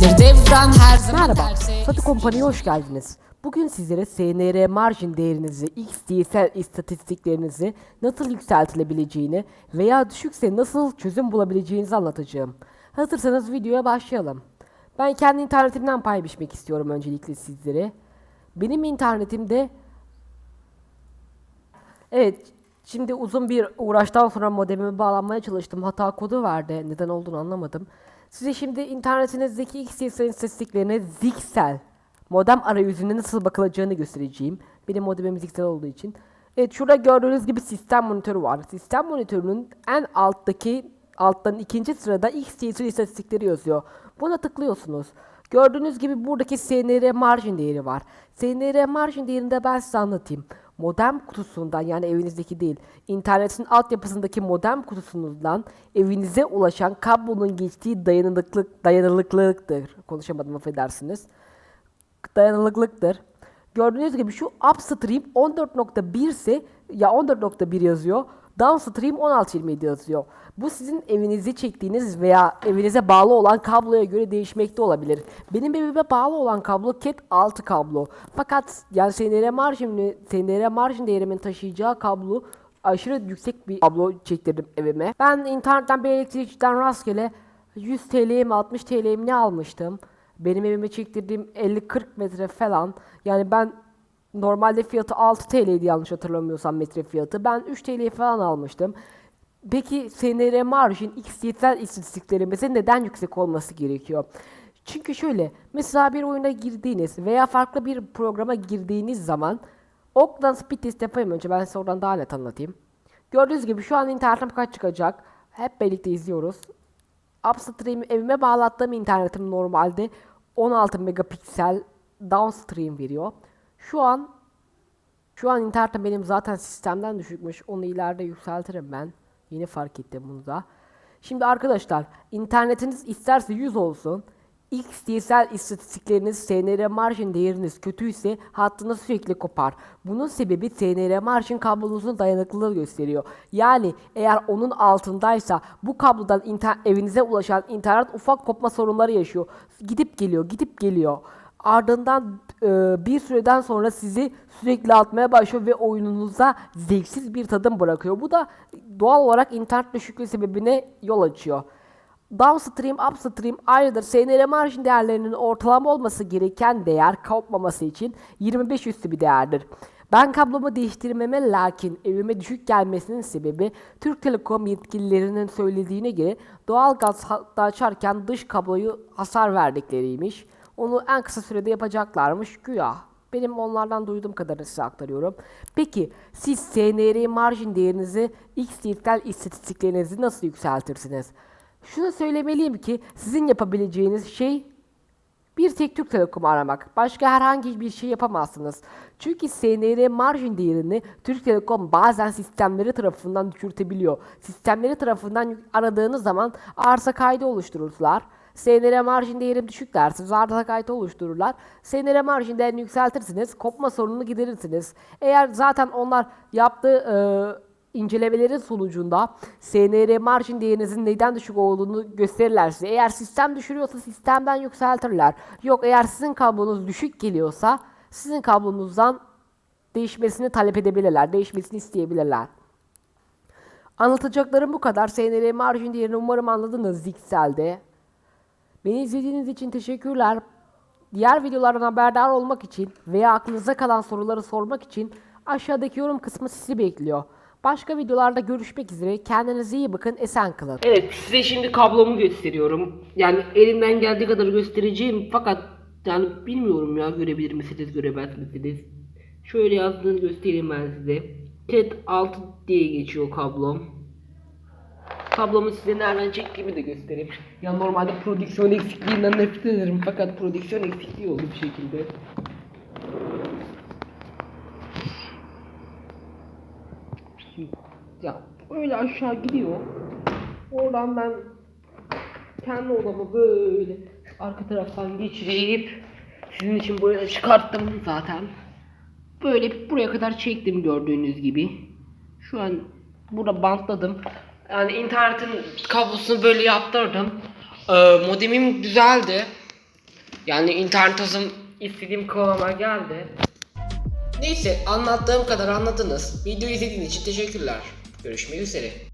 gelir devran her zaman Merhaba, Satı Kompanya'ya hoş geldiniz. Bugün sizlere SNR marjin değerinizi, XDSL istatistiklerinizi nasıl yükseltilebileceğini veya düşükse nasıl çözüm bulabileceğinizi anlatacağım. Hazırsanız videoya başlayalım. Ben kendi internetimden pay biçmek istiyorum öncelikle sizlere. Benim internetimde Evet, şimdi uzun bir uğraştan sonra modemime bağlanmaya çalıştım. Hata kodu verdi. Neden olduğunu anlamadım. Size şimdi internetinizdeki XDSL istatistiklerine Zixel modem arayüzüne nasıl bakılacağını göstereceğim. Benim modemim Zixel olduğu için. Evet, şurada gördüğünüz gibi sistem monitörü var. Sistem monitörünün en alttaki alttan ikinci sırada XDSL istatistikleri yazıyor. Buna tıklıyorsunuz. Gördüğünüz gibi buradaki SNR margin değeri var. SNR margin değerini de ben size anlatayım. Modem kutusundan yani evinizdeki değil, internetin altyapısındaki modem kutusundan evinize ulaşan kablonun geçtiği dayanıklılık, dayanıklılıktır. Konuşamadım affedersiniz. Dayanıklılıktır. Gördüğünüz gibi şu upstream 14.1 ise ya 14.1 yazıyor. Downstream 16.27 yazıyor. Bu sizin evinizi çektiğiniz veya evinize bağlı olan kabloya göre değişmekte olabilir. Benim evime bağlı olan kablo Cat 6 kablo. Fakat yani SNR marjini, SNR marjin değerimin taşıyacağı kablo aşırı yüksek bir kablo çektirdim evime. Ben internetten bir elektrikçiden rastgele 100 TL'ye mi 60 TL'ye mi ne almıştım. Benim evime çektirdiğim 50-40 metre falan. Yani ben normalde fiyatı 6 TL'ydi yanlış hatırlamıyorsam metre fiyatı. Ben 3 TL'ye falan almıştım. Peki SNR marjin XYZ istatistiklerimizin neden yüksek olması gerekiyor? Çünkü şöyle, mesela bir oyuna girdiğiniz veya farklı bir programa girdiğiniz zaman Oktan speed test yapayım önce ben size oradan daha net anlatayım. Gördüğünüz gibi şu an internetim kaç çıkacak? Hep birlikte izliyoruz. Upstream evime bağlattığım internetim normalde 16 megapiksel downstream veriyor. Şu an şu an internetim benim zaten sistemden düşükmüş. Onu ileride yükseltirim ben. Yeni fark ettim bunu da. Şimdi arkadaşlar internetiniz isterse 100 olsun. XDSL istatistikleriniz SNR marjin değeriniz kötüyse hattınız sürekli kopar. Bunun sebebi SNR marjin kablonuzun dayanıklılığı gösteriyor. Yani eğer onun altındaysa bu kablodan evinize ulaşan internet ufak kopma sorunları yaşıyor. Gidip geliyor, gidip geliyor. Ardından e, bir süreden sonra sizi sürekli atmaya başlıyor ve oyununuza zevksiz bir tadım bırakıyor. Bu da doğal olarak internet düşüklüğü sebebine yol açıyor. Downstream, upstream ayrıdır. SNR marjin değerlerinin ortalama olması gereken değer kopmaması için 25 üstü bir değerdir. Ben kablomu değiştirmeme lakin evime düşük gelmesinin sebebi Türk Telekom yetkililerinin söylediğine göre doğalgaz hattı açarken dış kabloyu hasar verdikleriymiş. Onu en kısa sürede yapacaklarmış güya. Benim onlardan duyduğum kadarını size aktarıyorum. Peki siz SNR marjin değerinizi XDSL istatistiklerinizi nasıl yükseltirsiniz? Şunu söylemeliyim ki sizin yapabileceğiniz şey bir tek Türk Telekom aramak. Başka herhangi bir şey yapamazsınız. Çünkü SNR marjin değerini Türk Telekom bazen sistemleri tarafından düşürtebiliyor. Sistemleri tarafından aradığınız zaman arıza kaydı oluştururlar. SNR marjin değerim düşük dersiniz. Arıza kaydı oluştururlar. SNR marjin değerini yükseltirsiniz. Kopma sorununu giderirsiniz. Eğer zaten onlar yaptığı e, incelemelerin sonucunda SNR marjin değerinizin neden düşük olduğunu gösterirler size. Eğer sistem düşürüyorsa sistemden yükseltirler. Yok eğer sizin kablonuz düşük geliyorsa sizin kablonuzdan değişmesini talep edebilirler. Değişmesini isteyebilirler. Anlatacaklarım bu kadar. SNR marjin değerini umarım anladınız Zixel'de. Beni izlediğiniz için teşekkürler. Diğer videolardan haberdar olmak için veya aklınıza kalan soruları sormak için aşağıdaki yorum kısmı sizi bekliyor. Başka videolarda görüşmek üzere. Kendinize iyi bakın. Esen kalın. Evet size şimdi kablomu gösteriyorum. Yani elimden geldiği kadar göstereceğim fakat yani bilmiyorum ya görebilir misiniz göremez misiniz. Şöyle yazdığını göstereyim ben size. TET 6 diye geçiyor kablom. Kablomu size nereden çektiğimi de göstereyim. Ya normalde prodüksiyon eksikliğinden nefret ederim fakat prodüksiyon eksikliği oldu bir şekilde. Ya öyle aşağı gidiyor. Oradan ben kendi odamı böyle arka taraftan geçirip sizin için buraya çıkarttım zaten. Böyle buraya kadar çektim gördüğünüz gibi. Şu an burada bantladım. Yani internetin kablosunu böyle yaptırdım. Ee, modemim güzeldi. Yani internet hızım istediğim kıvama geldi. Neyse anlattığım kadar anladınız. Videoyu izlediğiniz için teşekkürler. Görüşmek üzere.